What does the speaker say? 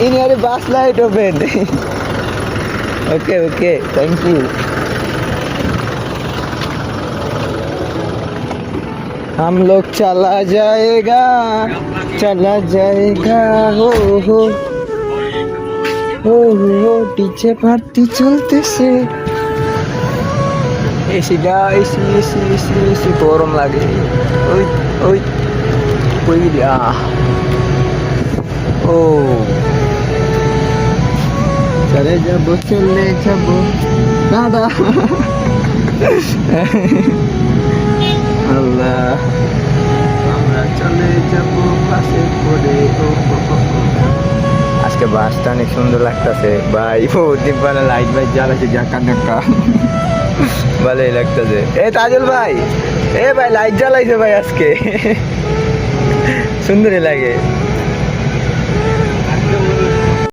in your bus light open. okay, okay. Thank you. हम लोग चला जाएगा चला जाएगा हो हो हो हो डीजे पार्टी চলতেছে এসিটা এসি এসি এসি এসি গরম লাগে ওই ওই ওই আহ ও চলে যাব চলে যাব দাদা আল্লাহ আমরা চলে যাব ও, ও। আজকে বাসটা অনেক সুন্দর লাগতেছে। ভাই ও দিব্বানা লাইট ভাই জ্বালাছে জাকা জাকা ভালোই লাগতেছে। এ তাজুল ভাই এ ভাই লাইট জ্বালাইছে ভাই আজকে। সুন্দরই লাগে।